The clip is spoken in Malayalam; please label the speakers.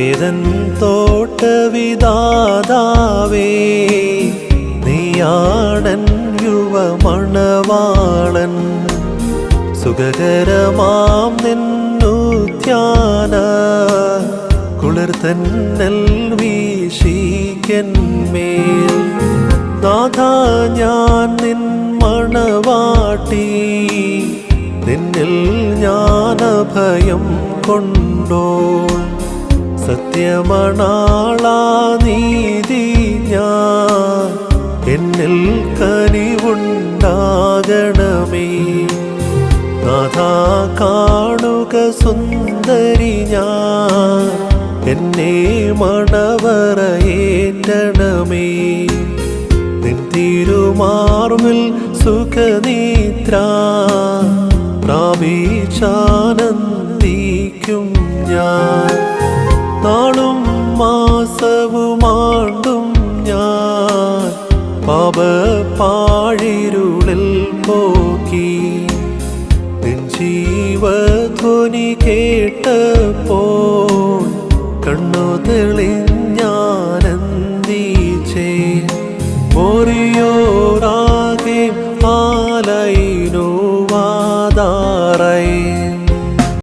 Speaker 1: വേദൻ തോട്ടവിദാതാവേ യുവ യുവമണവാളൻ. സുഖകരമാം നിന്നുധ്യാന കുളിർ തന്നൽ വീശിക്കന്മേൽ. നാഥ ഞാൻ നിൻ മണവാട്ടി നിന്നിൽ ഞാൻ അഭയം കൊണ്ടോൾ. സത്യമണാളാ നീതി ഞാൻ. എന്നിൽ കനിവുണ്ടാകണമേ. നാഥ കാണുക സുന്ദരി ഞാൻ. എന്നെ മണവറയേറ്റണമേ. നിൻ സുഖനീത്ര. പ്രാപിച്ചാനന്ദിക്കും ഞാൻ. മാസവുമാണ്ടും ഞാൻ പാപപ്പാഴിരുളിൽ പോക്കി. ജീവധ്വനി കേട്ടപ്പോൾ കണ്ണു തെളിഞ്ഞാനന്ദിച്ചേ ഒറിയോറാകെ